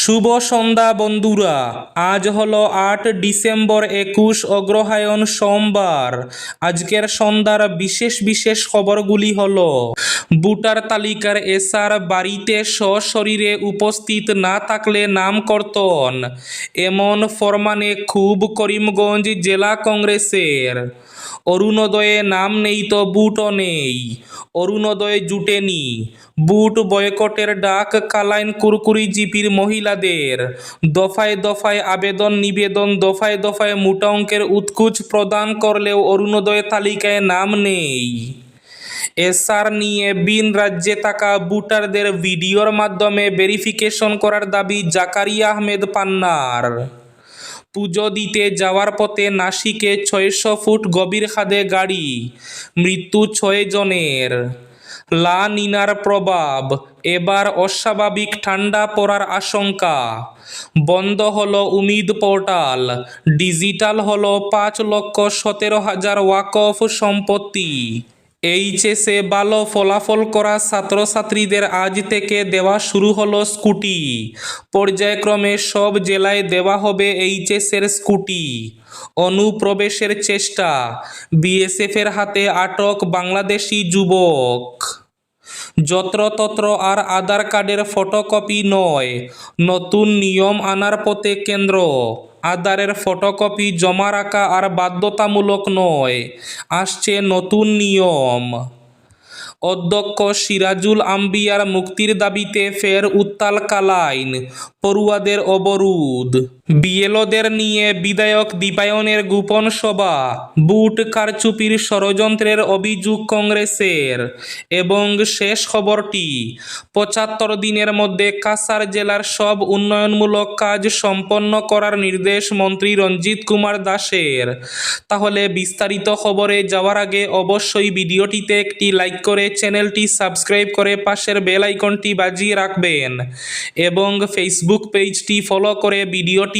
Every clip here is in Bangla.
শুভ সন্ধ্যা, বন্ধুরা। আজ হলো আট ডিসেম্বর একুশ অগ্রহায়ণ সোমবার। আজকের সন্ধ্যার বিশেষ বিশেষ খবরগুলি হল, ভোটার তালিকার এসার বাড়িতে সশরীরে উপস্থিত না থাকলে নাম কর্তন এমন ফরমানে খুব করিমগঞ্জ জেলা কংগ্রেসের। অরুণোদয়ে নাম নেই তো বুটও নেই। অরুণোদয় জুটেনি বুট বয়কটের ডাক কালাইন কুরকুরি জিপির মহিলাদের। দফায় দফায় আবেদন, নিবেদন, দফায় দফায় মোটা অঙ্কের উৎকুচ প্রদান করলেও অরুণোদয় তালিকায় নাম নেই। এসআর নিয়ে বিন রাজ্যে থাকা বুটারদের ভিডিওর মাধ্যমে ভেরিফিকেশন করার দাবি জাকারিয়া আহমেদ পান্নার। পুজো দিতে যাওয়ার পথে নাসিকে ছয়শো ফুট গভীর খাদে গাড়ি, মৃত্যু ছয় জনের। লা নিনার প্রভাব, এবার অস্বাভাবিক ঠান্ডা পড়ার আশঙ্কা। বন্ধ হলো উমিদ পোর্টাল, ডিজিটাল হলো পাঁচ লক্ষ সতেরো হাজার ওয়াকফ সম্পত্তি। এইচএসে ভালো ফলাফল করা ছাত্রছাত্রীদের আজ থেকে দেওয়া শুরু হলো স্কুটি। পর্যায়ক্রমে সব জেলায় দেওয়া হবে এইচএসের স্কুটি। অনুপ্রবেশের চেষ্টা। বিএসএফের হাতে আটক বাংলাদেশি যুবক। যত্রতত্র আর আধার কার্ডের ফটোকপি নয়। নতুন নিয়ম আনার পথে কেন্দ্র। আধারের ফটোকপি জমা রাখা আর বাধ্যতামূলক নয়। আসছে নতুন নিয়ম। অধ্যক্ষ সিরাজুল আম্বিয়ার মুক্তির দাবিতে ফের উত্তাল কালাইন, পড়ুয়াদের অবরোধ। বিএলওদের নিয়ে বিধায়ক দীপায়নের গোপন সভা, বুট কারচুপির ষড়যন্ত্রের অভিযোগ কংগ্রেসের এবং শেষ খবরটি। পঁচাত্তর দিনের মধ্যে কাসার জেলার সব উন্নয়নমূলক কাজ সম্পন্ন করার নির্দেশ মন্ত্রী রঞ্জিত কুমার দাসের। তাহলে বিস্তারিত খবরে যাওয়ার আগে অবশ্যই ভিডিওটিতে একটি লাইক করে চ্যানেলটি সাবস্ক্রাইব করে পাশের বেল আইকনটি বাজিয়ে রাখবেন এবং ফেসবুক পেজটি ফলো করে ভিডিওটি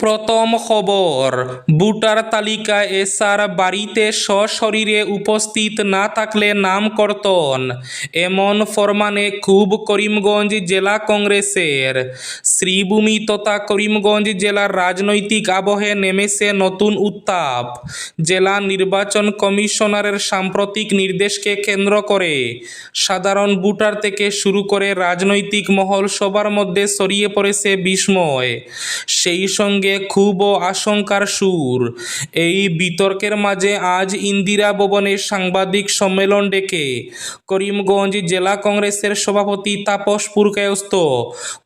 প্রথম খবর, ভোটার তালিকায় এসআর বাড়িতে সশরীরে উপস্থিত না থাকলে নাম কর্তন এমন ফরমানে খুব করিমগঞ্জ জেলা কংগ্রেসের। শ্রীভূমি তথা করিমগঞ্জ জেলার রাজনৈতিক আবহে নেমেছে নতুন উত্তাপ। জেলা নির্বাচন কমিশনারের সাম্প্রতিক নির্দেশকে কেন্দ্র করে সাধারণ ভোটার থেকে শুরু করে রাজনৈতিক মহল সবার মধ্যে ছড়িয়ে পড়েছে বিস্ময়। সেই সঙ্গে খুব আশঙ্কার সুর। এই বিতর্কের মাঝে আজ ইন্দিরা ভবনে সাংবাদিক সম্মেলন ডেকে করিমগঞ্জ জেলা কংগ্রেসের সভাপতি তাপস পুরকায়স্ত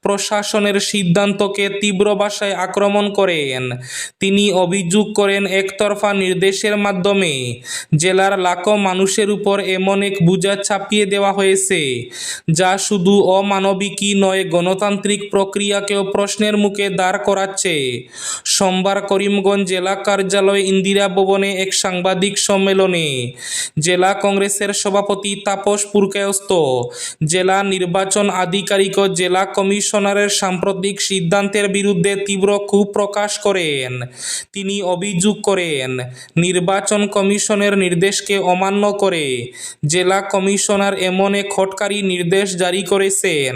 প্রশাসনের সিদ্ধান্তকে তীব্র ভাষায় আক্রমণ করেন। তিনি অভিযোগ করেন, একতরফা নির্দেশের মাধ্যমে জেলার লাখো মানুষের উপর এমন এক বোঝা চাপিয়ে দেওয়া হয়েছে, যা শুধু অমানবিকই নয়, গণতান্ত্রিক প্রক্রিয়াকেও প্রশ্নের মুখে দাঁড় করাচ্ছে। সোমবার করিমগঞ্জ জেলা কার্যালয় ইন্দিরা ভবনে এক সাংবাদিক সম্মেলনে জেলা কংগ্রেসের সভাপতি তাপস পুরকায়স্ত জেলা নির্বাচন আধিকারিক ও জেলা কমিশনারের সাম্প্রতিক সিদ্ধান্তের বিরুদ্ধে তীব্র ক্ষোভ প্রকাশ করেন। তিনি অভিযোগ করেন, নির্বাচন কমিশনের নির্দেশকে অমান্য করে জেলা কমিশনার এমন এক হটকারী নির্দেশ জারি করেছেন,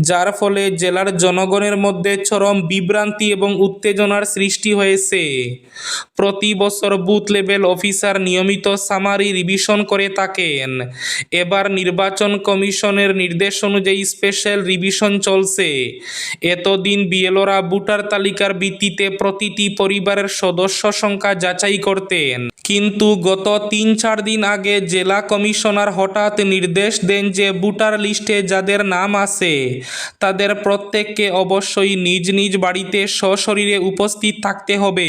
যার ফলে জেলার জনগণের মধ্যে চরম বিভ্রান্তি এবং উত্তেজনার সৃষ্টি হয়েছে। প্রতি বছর বুথ লেভেল অফিসার নিয়মিত সামারি রিভিশন করে থাকেন। এবার নির্বাচন কমিশনের নির্দেশ অনুযায়ী স্পেশাল রিভিশন চলছে। এতদিন বিএলওরা ভোটার তালিকার ভিত্তিতে প্রতিটি পরিবারের সদস্য সংখ্যা যাচাই করতেন। কিন্তু গত তিন চার দিন আগে জেলা কমিশনার হঠাৎ নির্দেশ দেন যে ভোটার লিস্টে যাদের নাম আছে, তাদের প্রত্যেককে অবশ্যই নিজ নিজ বাড়িতে সশরীরে উপস্থিত থাকতে হবে,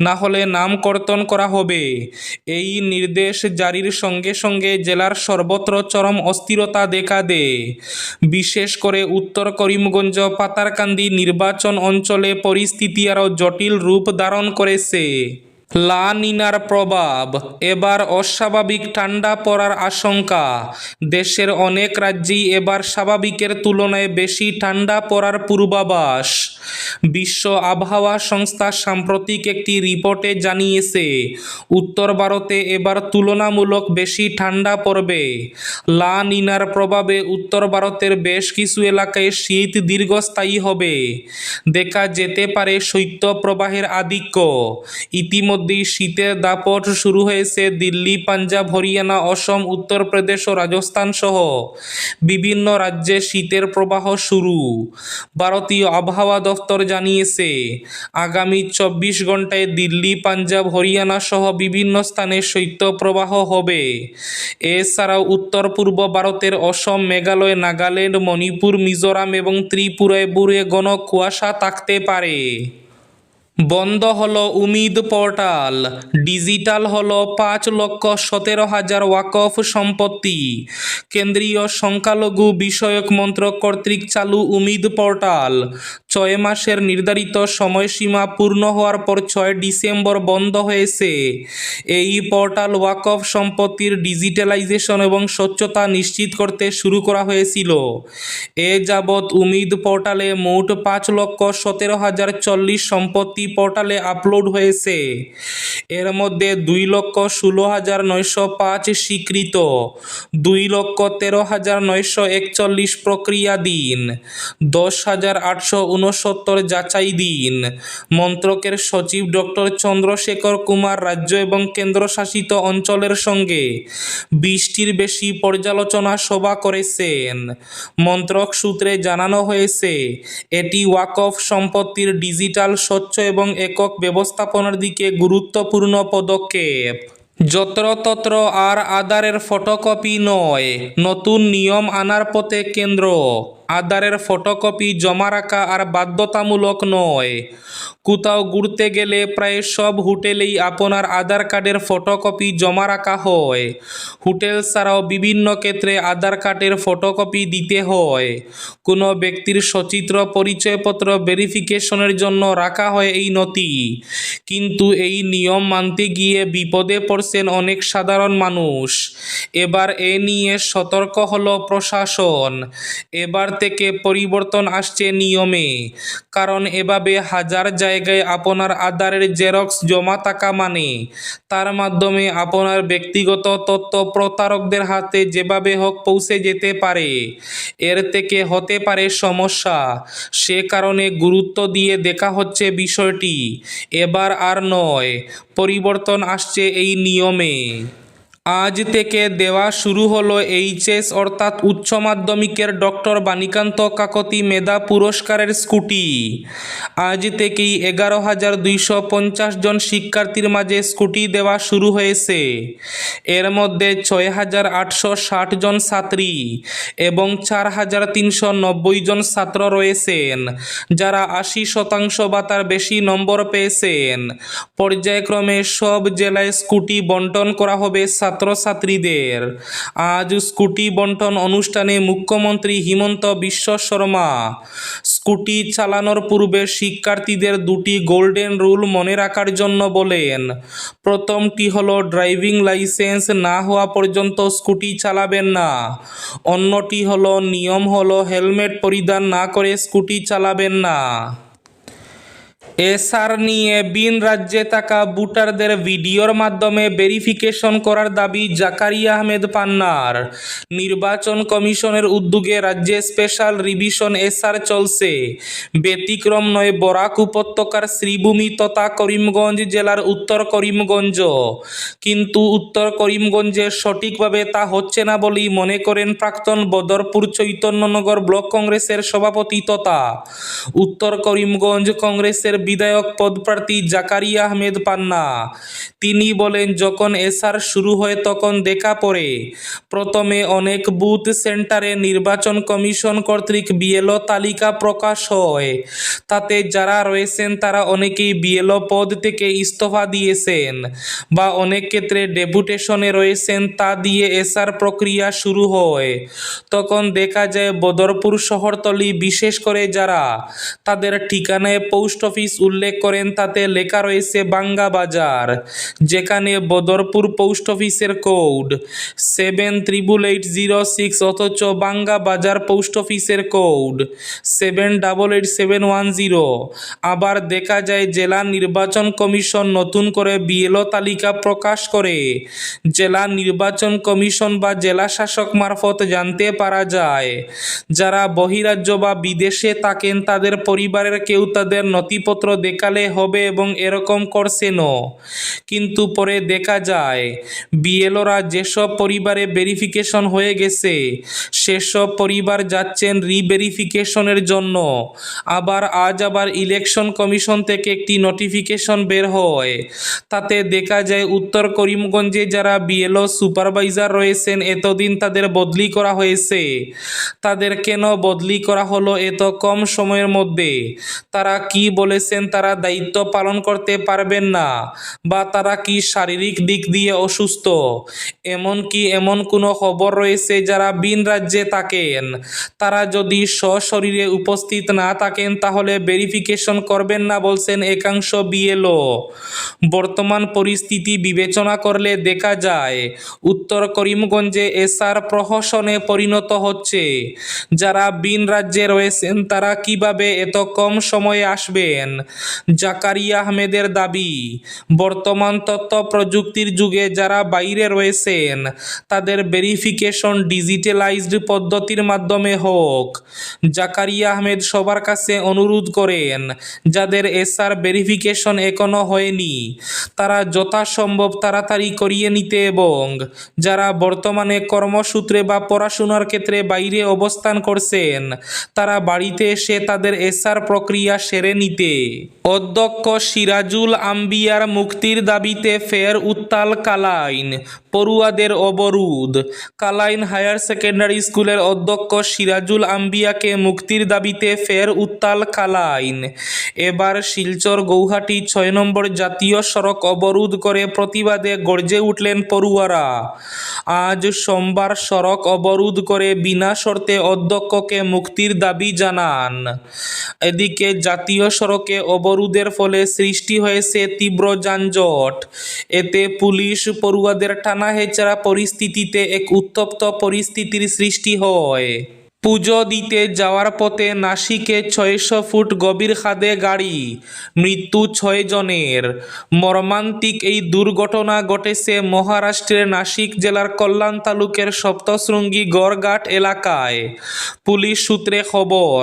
না হলে নাম কর্তন করা হবে। এই নির্দেশ জারির সঙ্গে সঙ্গে জেলার সর্বত্র চরম অস্থিরতা দেখা দেয়। বিশেষ করে উত্তর করিমগঞ্জ, পাতারকান্দি নির্বাচন অঞ্চলে পরিস্থিতি আরও জটিল রূপ ধারণ করেছে। লা নিনার প্রভাব। এবার অস্বাভাবিক ঠান্ডা পড়ার আশঙ্কা। দেশের অনেক রাজ্যেই এবার স্বাভাবিকের তুলনায় বেশি ঠান্ডা পড়ার পূর্বাভাস। বিশ্ব আবহাওয়া সংস্থা সাম্প্রতিক একটি রিপোর্টে জানিয়েছে, উত্তর ভারতে এবার তুলনামূলক বেশি ঠান্ডা পড়বে। লা নিনার প্রভাবে উত্তর ভারতের বেশ কিছু এলাকায় শীত দীর্ঘস্থায়ী হবে। দেখা যেতে পারে শৈত্য প্রবাহের আধিক্য। ইতিমধ্যেই শীতের দাপট শুরু হয়েছে দিল্লি, পাঞ্জাব, হরিয়ানা, অসম উত্তরপ্রদেশ ও রাজস্থান সহ বিভিন্ন রাজ্যে শীতের প্রবাহ শুরু। ভারতীয় আবহাওয়া দফতর জানিয়েছে। আগামী চব্বিশ ঘন্টায় দিল্লি, পাঞ্জাব, হরিয়ানা সহ বিভিন্ন স্থানে শৈত্যপ্রবাহ হবে। এছাড়াও উত্তর পূর্ব ভারতের অসম, মেঘালয়, নাগাল্যান্ড, মণিপুর, মিজোরাম এবং ত্রিপুরায় বুড়ে ঘন কুয়াশা থাকতে পারে। বন্ধ হলো উমিদ পোর্টাল। ডিজিটাল হলো পাঁচ লক্ষ সতেরো হাজার ওয়াকফ সম্পত্তি। কেন্দ্রীয় সংখ্যালঘু বিষয়ক মন্ত্রক কর্তৃক চালু উমিদ পোর্টাল। ছয় মাসের নির্ধারিত সময়সীমা পূর্ণ হওয়ার পর ছয় ডিসেম্বর বন্ধ হয়েছে। এই পোর্টাল ওয়াকফ সম্পত্তির ডিজিটালাইজেশন এবং স্বচ্ছতা নিশ্চিত করতে শুরু করা হয়েছিল। এ যাবৎ উমিদ পোর্টালে মোট পাঁচ লক্ষ সতেরো হাজার চল্লিশ সম্পত্তি পোর্টালে আপলোড হয়েছে। এর মধ্যে দুই লক্ষ ষোলো হাজার নয়শো পাঁচ স্বীকৃত, দুই লক্ষ তেরো হাজার নয়শো একচল্লিশ প্রক্রিয়াধীন দশ হাজার আটশো উনসত্তর যাচাই দিন। মন্ত্রকের সচিব ডক্টর চন্দ্রশেখর কুমার রাজ্য এবং কেন্দ্রশাসিত অঞ্চলের সঙ্গে বিশটির বেশি পর্যালোচনা সভা করেছেন। মন্ত্রক সূত্রে জানানো হয়েছে, এটি ওয়াকফ সম্পত্তির ডিজিটাল, স্বচ্ছ এবং একক ব্যবস্থাপনার দিকে গুরুত্বপূর্ণ পদক্ষেপ। যত্রতত্র আর আধারের ফটোকপি নয় নতুন নিয়ম আনার পথে কেন্দ্র। আধারের ফটোকপি জমা রাখা আর বাধ্যতামূলক নয়। কোথাও ঘুরতে গেলে প্রায় সব হোটেলেই আপনার আধার কার্ডের ফটোকপি জমা রাখা হয়। হোটেল ছাড়াও বিভিন্ন ক্ষেত্রে আধার কার্ডের ফটোকপি দিতে হয়। কোনো ব্যক্তির সচিত্র, পরিচয়পত্র ভেরিফিকেশনের জন্য রাখা হয় এই নথি। কিন্তু এই নিয়ম মানতে গিয়ে বিপদে পড়ছেন অনেক সাধারণ মানুষ। এবার এ নিয়ে সতর্ক হল প্রশাসন। এবার থেকে পরিবর্তন আসছে নিয়মে। কারণ এভাবে হাজার জায়গায় আপনার আধারের জেরক্স জমা থাকা মানে তার মাধ্যমে আপনার ব্যক্তিগত তথ্য প্রতারকদের হাতে যেভাবে হোক পৌঁছে যেতে পারে। এর থেকে হতে পারে সমস্যা। সে কারণে গুরুত্ব দিয়ে দেখা হচ্ছে বিষয়টি। এবার আর নয়, পরিবর্তন আসছে এই নিয়মে। আজ থেকে দেওয়া শুরু হলো এইচএস অর্থাৎ উচ্চ মাধ্যমিকের ডক্টর বাণীকান্ত কাকতি মেধা পুরস্কারের স্কুটি। আজ থেকেই এগারো হাজার দুইশো পঞ্চাশ জন শিক্ষার্থীর মাঝে স্কুটি দেওয়া শুরু হয়েছে। এর মধ্যে ছয় হাজার আটশো ষাট জন ছাত্রী এবং চার হাজার তিনশো নব্বই জন ছাত্র রয়েছেন, যারা আশি শতাংশ বা তার বেশি নম্বর পেয়েছেন। পর্যায়ক্রমে সব জেলায় স্কুটি বন্টন করা হবে ছাত্রছাত্রীদের। আজ স্কুটি বন্টন অনুষ্ঠানে মুখ্যমন্ত্রী হিমন্ত বিশ্ব শর্মা। স্কুটি চালানোর পূর্বে শিক্ষার্থীদের দুটি গোল্ডেন রুল মনে রাখার জন্য বলেন, প্রথমটি হলো ড্রাইভিং লাইসেন্স না হওয়া পর্যন্ত স্কুটি চালাবেন না। অন্যটি হলো নিয়ম হলো হেলমেট পরিধান না করে স্কুটি চালাবেন না। এসআর নিয়ে বিন রাজ্যে থাকা ভোটারদের ভিডিওর মাধ্যমে ভেরিফিকেশন করার দাবি জাকারিয়া আহমেদ পান্নার। নির্বাচন কমিশনের উদ্যোগে রাজ্যে স্পেশাল রিভিশন এসআর চলছে। ব্যতিক্রম নয়, বরাক উপত্যকার শ্রীভূমি তথা করিমগঞ্জ জেলার উত্তর করিমগঞ্জ। কিন্তু উত্তর করিমগঞ্জে সঠিকভাবে তা হচ্ছে না বলেই মনে করেন প্রাক্তন বদরপুর চৈতন্যনগর ব্লক কংগ্রেসের সভাপতি তথা। উত্তর করিমগঞ্জ কংগ্রেসের বিধায়ক পদপ্রার্থী জাকারিয়া আহমেদ পান্না। তিনি বলেন, যখন এসআর শুরু হয়, তখন দেখা পড়ে। প্রথমে অনেক বুথ সেন্টারে নির্বাচন কমিশন কর্তৃক বিএলও তালিকা প্রকাশ হয়। তাতে যারা রয়েছেন, তারা অনেকেই বিএলও পদ থেকে ইস্তফা দিয়েছেন বা অনেক ক্ষেত্রে ডেপুটেশনে রয়েছেন, তা দিয়ে এসআর প্রক্রিয়া শুরু হয়। তখন দেখা যায়, বদরপুর শহরতলি, বিশেষ করে যারা তাদের ঠিকানায় পোস্ট অফিস উল্লেখ করেন, তাতে লেখা রয়েছে বাঙ্গা বাজার, যেখানে বদরপুর পোস্ট অফিসের code, seven triple eight zero six অথচ বাঙ্গা বাজার পোস্ট অফিসের code, seven double eight seven one zero. আবার দেখা যায়, জেলা নির্বাচন কমিশন নতুন করে বিএলও তালিকা প্রকাশ করে। জেলা নির্বাচন কমিশন বা জেলা শাসক মারফত জানতে পারা যায়, যারা বহিরাজ্য বা বিদেশে থাকেন, তাদের পরিবারের কেউ তাদের নথিপত্র দেখালে হবে এবং এরকম করছেনও। কিন্তু পরে দেখা যায়, বিএলওরা যেসব পরিবারে ভেরিফিকেশন হয়ে গেছে, সেসব পরিবার যাচ্ছেন রিভেরিফিকেশনের জন্য। আবার আজ আবার ইলেকশন কমিশন থেকে একটি নোটিফিকেশন বের হয়। তাতে দেখা যায় উত্তর করিমগঞ্জে যারা বিএলও সুপারভাইজার রয়েছেন, এতদিন তাদের বদলি করা হয়েছে। তাদের কেন বদলি করা হলো এত কম সময়ের মধ্যে? তারা কি বলেছেন তারা দায়িত্ব পালন করতে পারবেন না বা তারা কি শারীরিক দিক দিয়ে অসুস্থ? এমনকি এমন কোনো খবর রয়েছে যারা বিন রাজ্যে থাকেন? তারা যদি সশরীরে উপস্থিত না থাকেন, তাহলে ভেরিফিকেশন করবেন না বলছেন একাংশ বিএলও। বর্তমান পরিস্থিতি বিবেচনা করলে দেখা যায়, উত্তর করিমগঞ্জে এসআর প্রহসনে পরিণত হচ্ছে। যারা বিন রাজ্যে রয়েছেন, তারা কীভাবে এত কম সময়ে আসবেন? জাকারিয়া আহমেদের দাবি, বর্তমান তথ্য প্রযুক্তির যুগে যারা বাইরে রয়েছেন, তাদের ভেরিফিকেশন ডিজিটালাইজড পদ্ধতির মাধ্যমে হোক। জাকারিয়া আহমেদ সবার কাছে অনুরোধ করেন, যাদের এসআর ভেরিফিকেশন এখনও হয়নি, তারা যথাসম্ভব তাড়াতাড়ি করিয়ে নিতে এবং যারা বর্তমানে কর্মসূত্রে বা পড়াশোনার ক্ষেত্রে বাইরে অবস্থান করছেন, তারা বাড়িতে এসে তাদের এসআর প্রক্রিয়া সেরে নিতে। অধ্যক্ষ সিরাজুল আম্বিয়ার মুক্তির দাবিতে ফের উত্তাল কালাইন, পড়ুয়াদের অবরোধ। কালাইন হায়ার সেকেন্ডারি স্কুলের অধ্যক্ষ সিরাজুল আম্বিয়াকে মুক্তির দাবিতে ফের উত্তাল কালাইন। এবার শিলচর গৌহাটি ছয় নম্বর জাতীয় সড়ক অবরোধ করে প্রতিবাদে গর্জে উঠলেন পড়ুয়ারা। আজ সোমবার সড়ক অবরোধ করে বিনা শর্তে অধ্যক্ষকে মুক্তির দাবি জানান। এদিকে জাতীয় সড়কে অবরোধের ফলে সৃষ্টি হয়েছে তীব্র যানজট। এতে পুলিশ পড়ুয়াদের টানা হেচড়া পরিস্থিতিতে এক উত্তপ্ত পরিস্থিতির সৃষ্টি হয়। পুজো দিতে যাওয়ার পথে নাসিকে ছয়শো ফুট গভীর খাদে গাড়ি, মৃত্যু ছয় জনের। মর্মান্তিক এই দুর্ঘটনা ঘটেছে মহারাষ্ট্রের নাসিক জেলার কল্যাণ তালুকের সপ্তশৃঙ্গী গড়ঘাট এলাকায়। পুলিশ সূত্রে খবর,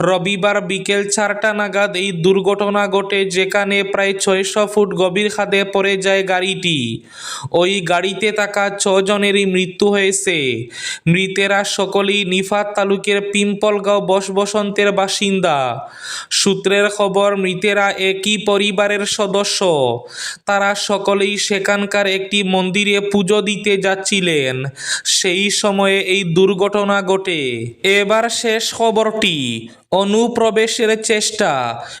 রবিবার বিকেল চারটা নাগাদ এই দুর্ঘটনা ঘটে যেখানে প্রায় ছয়শো ফুট গভীর খাদে পড়ে যায় গাড়িটি। ওই গাড়িতে থাকা ছজনেরই মৃত্যু হয়েছে। মৃতেরা সকলেই নিফাত তালুকের পিম্পলগাঁও বসবসন্তের বাসিন্দা। সূত্রের খবর, মৃতেরা একই পরিবারের সদস্য। তারা সকলেই সেখানকার একটি মন্দিরে পুজো দিতে যাচ্ছিলেন। সেই সময়ে এই দুর্ঘটনা ঘটে। এবার শেষ খবরটি অনুপ্রবেশের চেষ্টা।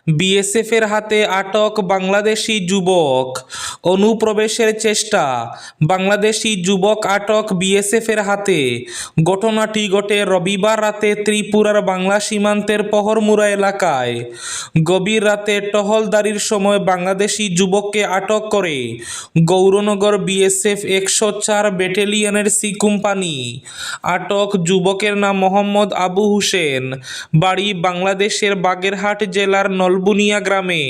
বিএসএফের হাতে আটক বাংলাদেশি যুবক। অনুপ্রবেশের চেষ্টা। বাংলাদেশি যুবক আটক বিএসএফের হাতে। ঘটনাটি ঘটে রবিবার রাতে ত্রিপুরার বাংলা সীমান্তের পহরমুরা এলাকায়। গভীর রাতে টহলদারির সময় বাংলাদেশি যুবককে আটক করে গৌরনগর বিএসএফ একশো চার ব্যাটালিয়নের সি কোম্পানি। আটক যুবকের নাম মোহাম্মদ আবু হুসেন। বাড়ি বাংলাদেশের বাগেরহাট জেলার নলবুনিয়া গ্রামে।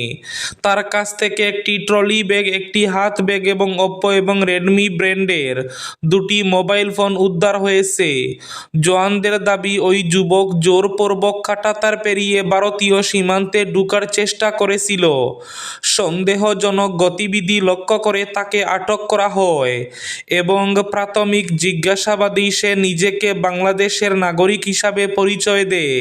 তার কাছ থেকে একটি ট্রলি ব্যাগ, একটি হাত ব্যাগ এবং ওপ্পো এবং রেডমি ব্র্যান্ডের দুটি মোবাইল ফোন উদ্ধার হয়েছে। জওয়ানদের দাবি, ওই যুবক জোরপূর্বক কাটাতার পেরিয়ে ভারতীয় সীমান্তে ঢুকার চেষ্টা করেছিল। সন্দেহজনক গতিবিধি লক্ষ্য করে তাকে আটক করা হয় এবং প্রাথমিক জিজ্ঞাসাবাদে সে নিজেকে বাংলাদেশের নাগরিক হিসাবে পরিচয় দেয়।